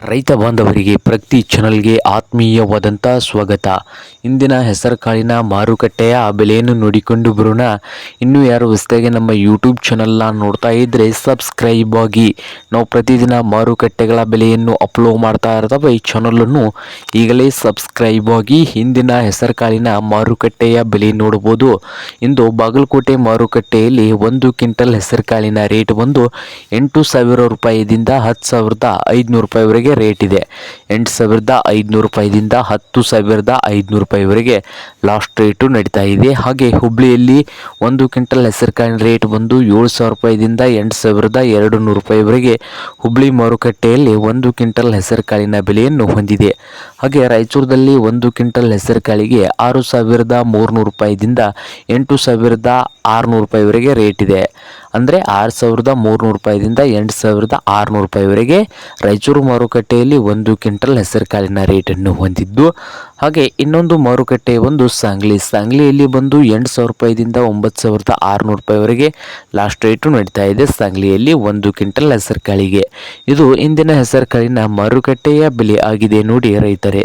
ರೈತ ಬಾಂಧವರಿಗೆ ಪ್ರತಿ ಚಾನಲ್ಗೆ ಆತ್ಮೀಯವಾದಂಥ ಸ್ವಾಗತ. ಇಂದಿನ ಹೆಸರುಕಾಳಿನ ಮಾರುಕಟ್ಟೆಯ ಬೆಲೆಯನ್ನು ನೋಡಿಕೊಂಡು ಬರೋಣ. ಇನ್ನೂ ಯಾರು ಹೊಸದಾಗಿ ನಮ್ಮ ಯೂಟ್ಯೂಬ್ ಚಾನಲ್ನ ನೋಡ್ತಾ ಇದ್ದರೆ ಸಬ್ಸ್ಕ್ರೈಬ್ ಆಗಿ. ನಾವು ಪ್ರತಿದಿನ ಮಾರುಕಟ್ಟೆಗಳ ಬೆಲೆಯನ್ನು ಅಪ್ಲೋಡ್ ಮಾಡ್ತಾ ಇರ್ತವೆ ಈ ಚಾನಲನ್ನು ಈಗಲೇ ಸಬ್ಸ್ಕ್ರೈಬ್ ಆಗಿ ಹಿಂದಿನ ಹೆಸರುಕಾಳಿನ ಮಾರುಕಟ್ಟೆಯ ಬೆಲೆ ನೋಡಬಹುದು ಇಂದು ಬಾಗಲಕೋಟೆ ಮಾರುಕಟ್ಟೆಯಲ್ಲಿ ಒಂದು ಕ್ವಿಂಟಲ್ ಹೆಸರುಕಾಳಿನ ರೇಟ್ ಬಂದು ಎಂಟು ಸಾವಿರ ರೂಪಾಯಿದಿಂದ ಹತ್ತು ಸಾವಿರದ ಐದುನೂರು ರೂಪಾಯಿವರೆಗೆ ರೇಟ್ ಇದೆ. ಎಂಟು ಸಾವಿರದ ಐದುನೂರು ರೂಪಾಯಿದಿಂದ ಹತ್ತು ಸಾವಿರದ ಐದುನೂರು ರೂಪಾಯಿವರೆಗೆ ಲಾಸ್ಟ್ ರೇಟು ನಡೀತಾ ಇದೆ. ಹಾಗೆ ಹುಬ್ಳಿಯಲ್ಲಿ ಒಂದು ಕ್ವಿಂಟಲ್ ಹೆಸರುಕಾಳಿನ ರೇಟ್ ಬಂದು ಏಳು ಸಾವಿರ ರೂಪಾಯಿದಿಂದ ಎಂಟು ಸಾವಿರದ ಎರಡು ನೂರು ರೂಪಾಯಿವರೆಗೆ ಹುಬ್ಳಿ ಮಾರುಕಟ್ಟೆಯಲ್ಲಿ ಒಂದು ಕ್ವಿಂಟಲ್ ಹೆಸರುಕಾಳಿನ ಬೆಲೆಯನ್ನು ಹೊಂದಿದೆ. ಹಾಗೆ ರಾಯಚೂರದಲ್ಲಿ ಒಂದು ಕ್ವಿಂಟಲ್ ಹೆಸರುಕಾಳಿಗೆ ಆರು ಸಾವಿರದ ಮೂರುನೂರು ರೂಪಾಯಿದಿಂದ ಎಂಟು ಸಾವಿರದ ಆರುನೂರು ರೂಪಾಯಿವರೆಗೆ ರೇಟ್ ಇದೆ. ಅಂದರೆ ಆರು ಸಾವಿರದ ಮೂರುನೂರು ರೂಪಾಯಿದಿಂದ ಎಂಟು ಸಾವಿರದ ಆರುನೂರು ರೂಪಾಯಿವರೆಗೆ ರಾಯಚೂರು ಮಾರುಕಟ್ಟೆಯಲ್ಲಿ ಒಂದು ಕ್ವಿಂಟಲ್ ಹೆಸರುಕಾಳಿನ ರೇಟನ್ನು ಹೊಂದಿದ್ದು, ಹಾಗೆ ಇನ್ನೊಂದು ಮಾರುಕಟ್ಟೆ ಒಂದು ಸಾಂಗ್ಲಿ. ಸಾಂಗ್ಲಿಯಲ್ಲಿ ಬಂದು ಎಂಟು ಸಾವಿರ ರೂಪಾಯಿದಿಂದ ಒಂಬತ್ತು ಸಾವಿರದ ಆರುನೂರು ರೂಪಾಯಿವರೆಗೆ ಲಾಸ್ಟ್ ರೇಟು ನಡೀತಾ ಇದೆ ಸಾಂಗ್ಲಿಯಲ್ಲಿ ಒಂದು ಕ್ವಿಂಟಲ್ ಹೆಸರುಕಾಳಿಗೆ. ಇದು ಇಂದಿನ ಹೆಸರುಕಾಳಿನ ಮಾರುಕಟ್ಟೆಯ ಬೆಲೆ ಆಗಿದೆ ನೋಡಿ ರೈತರೇ.